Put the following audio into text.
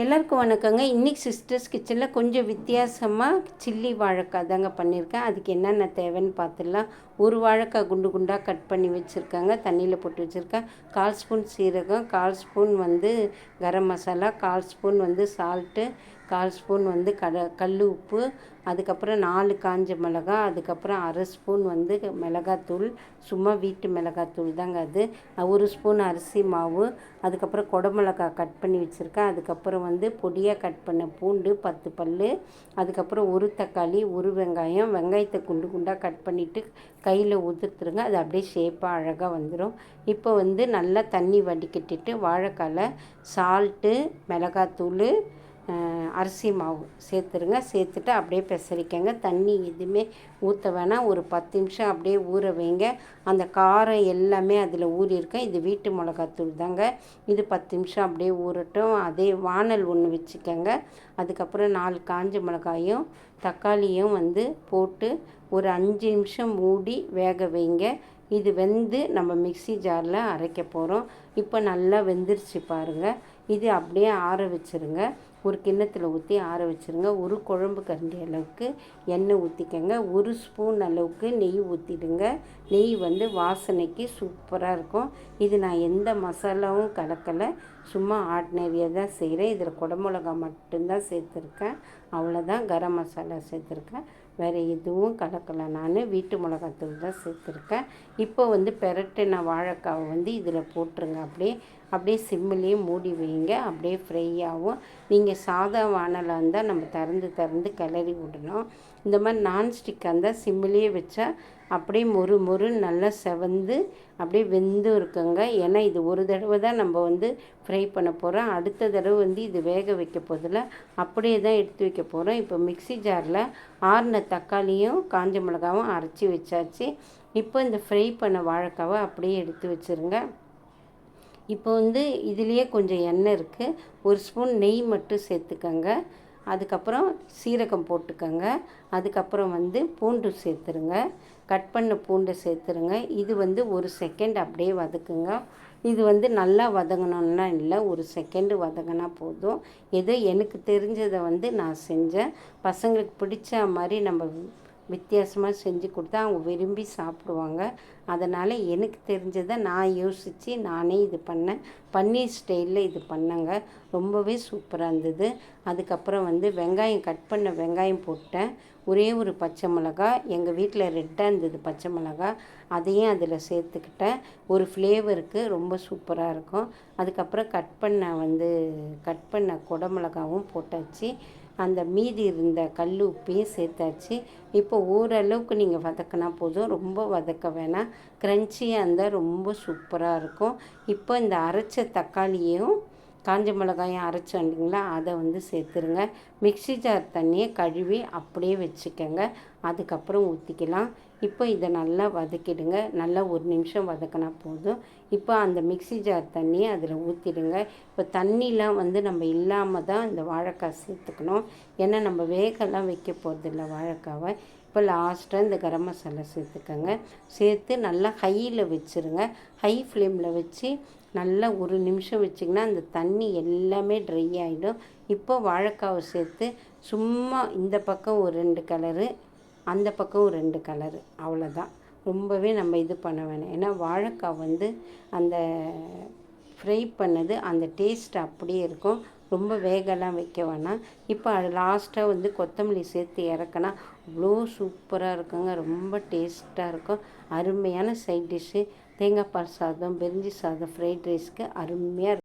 எல்லாருக்கும் வணக்கங்க. இன்றைக்கி சிஸ்டர்ஸ் கிச்சனில் கொஞ்சம் வித்தியாசமாக சில்லி வாழைக்காய் தாங்க பண்ணியிருக்கேன். அதுக்கு என்னென்ன தேவைன்னு பார்த்துடலாம். ஒரு வாழைக்காய் குண்டு குண்டாக கட் பண்ணி வச்சுருக்காங்க. தண்ணியில் போட்டு வச்சுருக்கேன். கால் ஸ்பூன் சீரகம் கால் ஸ்பூன் வந்து கரம் மசாலா கால் ஸ்பூன் வந்து சால்ட்டு கால் ஸ்பூன் வந்து கட கல் உப்பு அதுக்கப்புறம் நாலு காஞ்ச மிளகா அதுக்கப்புறம் அரை ஸ்பூன் வந்து மிளகாத்தூள் சும்மா வீட்டு மிளகாத்தூள் தாங்க அது. ஒரு ஸ்பூன் அரிசி மாவு அதுக்கப்புறம் குடமிளகா கட் பண்ணி வச்சுருக்கேன். அதுக்கப்புறம் வந்து பொடியாக கட் பண்ண பூண்டு பத்து பல் அதுக்கப்புறம் ஒரு தக்காளி ஒரு வெங்காயம் வெங்காயத்தை குண்டு குண்டாக கட் பண்ணிவிட்டு கையில் ஊற்றுத்துருங்க அது அப்படியே ஷேப்பாக அழகாக வந்துடும் இப்போ வந்து நல்லா தண்ணி வடிகட்டிட்டு வாழைக்கால சால்ட்டு மிளகாத்தூள் அரிசி மாவு சேர்த்துருங்க. சேர்த்துட்டு அப்படியே பெசரிக்கங்க. தண்ணி எதுவுமே ஊற்ற வேணாம். ஒரு பத்து நிமிஷம் அப்படியே ஊற வைங்க. அந்த காரம் எல்லாமே அதில் ஊறியிருக்கேன் இது வீட்டு மிளகாத்தூள் தாங்க. இது பத்து நிமிஷம் அப்படியே ஊறட்டும். அதே வானல் ஒன்று வச்சுக்கோங்க. அதுக்கப்புறம் நாலு காஞ்ச மிளகாயும் தக்காளியும் வந்து போட்டு ஒரு அஞ்சு நிமிஷம் மூடி வேக வைங்க. இது வெந்து நம்ம மிக்சி ஜாரில் அரைக்க போகிறோம். இப்போ நல்லா வெந்துருச்சு பாருங்கள் இது அப்படியே ஆற வச்சுருங்க. ஒரு கிண்ணத்தில் ஊற்றி ஆற வச்சுருங்க. ஒரு குழம்பு கரண்டி அளவுக்கு எண்ணெய் ஊற்றிக்கங்க ஒரு ஸ்பூன் அளவுக்கு நெய் ஊற்றிடுங்க நெய் வந்து வாசனைக்கு சூப்பராக இருக்கும். இது நான் எந்த மசாலாவும் கலக்கலை. சும்மா ஆர்டினரியாக தான் செய்கிறேன். இதில் குடமிளகா மட்டும்தான் சேர்த்துருக்கேன். அவ்வளோதான் கரம் மசாலா சேர்த்துருக்கேன். வேறு எதுவும் கலக்கலை. நான் வீட்டு மிளகாத்தூள் தான் சேர்த்துருக்கேன். இப்போ வந்து பெரட்டின வாழைக்காவை வந்து இதில் போட்டுருங்க. அப்படியே அப்படியே சிம்மிலேயே மூடி வைங்க. அப்படியே ஃப்ரை ஆகும் நீங்கள் சாதா வானலாக இருந்தால் நம்ம திறந்து திறந்து கிளறி விடணும். இந்த மாதிரி நான்ஸ்டிக்காக இருந்தால் சிம்மிலேயே வச்சா அப்படியே மொறு மொறு நல்லா செவந்து அப்படியே வெந்து இருக்குங்க. ஏன்னா இது ஒரு தடவை தான் நம்ம வந்து ஃப்ரை பண்ண போகிறோம் அடுத்த தடவை வந்து இது வேக வைக்க போதில் அப்படியே தான் எடுத்து வைக்க போகிறோம் இப்போ மிக்சி ஜாரில் ஆறின தக்காளியும் காஞ்ச மிளகாவும் அரைச்சி வச்சாச்சு. இப்போ இந்த ஃப்ரை பண்ண வாழைக்காவை அப்படியே எடுத்து வச்சுருங்க. இப்போ வந்து இதுலேயே கொஞ்சம் எண்ணெய் இருக்குது ஒரு ஸ்பூன் நெய் மட்டும் சேர்த்துக்கங்க. அதுக்கப்புறம் சீரகம் போட்டுக்கோங்க. அதுக்கப்புறம் வந்து பூண்டு சேர்த்துருங்க. கட் பண்ண பூண்டு சேர்த்துருங்க. இது வந்து ஒரு செகண்ட் அப்படியே வதக்குங்க. இது வந்து நல்லா வதங்கணும்னா இல்லை ஒரு செகண்டு வதங்கினா போதும். ஏதோ எனக்கு தெரிஞ்சதை வந்து நான் செஞ்சேன். பசங்களுக்கு பிடிச்ச மாதிரி நம்ம வித்தியாசமாக செஞ்சு கொடுத்தா அவங்க விரும்பி சாப்பிடுவாங்க. அதனால் எனக்கு தெரிஞ்சதை நான் யோசித்து நானே இது பண்ணேன். பன்னீர் ஸ்டைலில் இது பண்ணேங்க. ரொம்பவே சூப்பராக இருந்தது. அதுக்கப்புறம் வந்து வெங்காயம் கட் பண்ண வெங்காயம் போட்டேன். ஒரே ஒரு பச்சை மிளகா எங்கள் வீட்டில் ரெட்டாக இருந்தது பச்சை மிளகா அதையும் அதில் சேர்த்துக்கிட்டேன். ஒரு ஃப்ளேவருக்கு ரொம்ப சூப்பராக இருக்கும். அதுக்கப்புறம் கட் பண்ண வந்து கட் பண்ண குடமிளகாவும் போட்டாச்சு. அந்த மீதி இருந்த கல் உப்பையும் சேர்த்தாச்சு. இப்போ ஓரளவுக்கு நீங்கள் வதக்கினா போதும். ரொம்ப வதக்க வேணாம். க்ரன்ச்சியாக இருந்தால் ரொம்ப சூப்பராக இருக்கும். இப்போ இந்த அரைச்ச தக்காளியும் காஞ்ச மிளகாயும் அரைச்சி வந்தீங்களா அதை வந்து சேர்த்துருங்க. மிக்சி ஜார் தண்ணியை கழுவி அப்படியே வச்சுக்கோங்க. அதுக்கப்புறம் ஊற்றிக்கலாம் இப்போ இதை நல்லா வதக்கிடுங்க. நல்லா ஒரு நிமிஷம் வதக்கினா போதும். இப்போ அந்த மிக்சி ஜார் தண்ணியை அதில் ஊற்றிடுங்க இப்போ தண்ணிலாம் வந்து நம்ம இல்லாமல் தான் இந்த வாழைக்காய் சேர்த்துக்கணும். ஏன்னா நம்ம வேகலாம் வைக்க போகிறதில்ல வாழைக்காவை. இப்போ லாஸ்ட்டாக இந்த கரம் மசாலா சேர்த்துக்கோங்க. சேர்த்து நல்லா ஹையில் வச்சுருங்க. ஹை ஃப்ளேமில் வச்சு நல்லா ஒரு நிமிஷம் வச்சிங்கன்னா அந்த தண்ணி எல்லாமே ட்ரை ஆகிடும் இப்போ வாழைக்காவை சேர்த்து சும்மா இந்த பக்கம் ஒரு ரெண்டு கலரு அந்த பக்கம் ஒரு ரெண்டு கலரு அவ்வளோதான் ரொம்பவே நம்ம இது பண்ண வேணாம். ஏன்னா வாழைக்காய் வந்து அந்த ஃப்ரை பண்ணது அந்த டேஸ்ட் அப்படியே இருக்கும். ரொம்ப வேகலாம் வைக்க வேணாம். இப்போ அது லாஸ்ட்டாக வந்து கொத்தமல்லி சேர்த்து இறக்குனா அவ்வளோ சூப்பராக இருக்குங்க. ரொம்ப டேஸ்ட்டாக இருக்கும். அருமையான சைட் டிஷ்ஷு. தேங்காய் பால் சாதம் பிரிஞ்சி சாதம் ஃப்ரைட் ரைஸ்க்கு அருமையாக இருக்கும்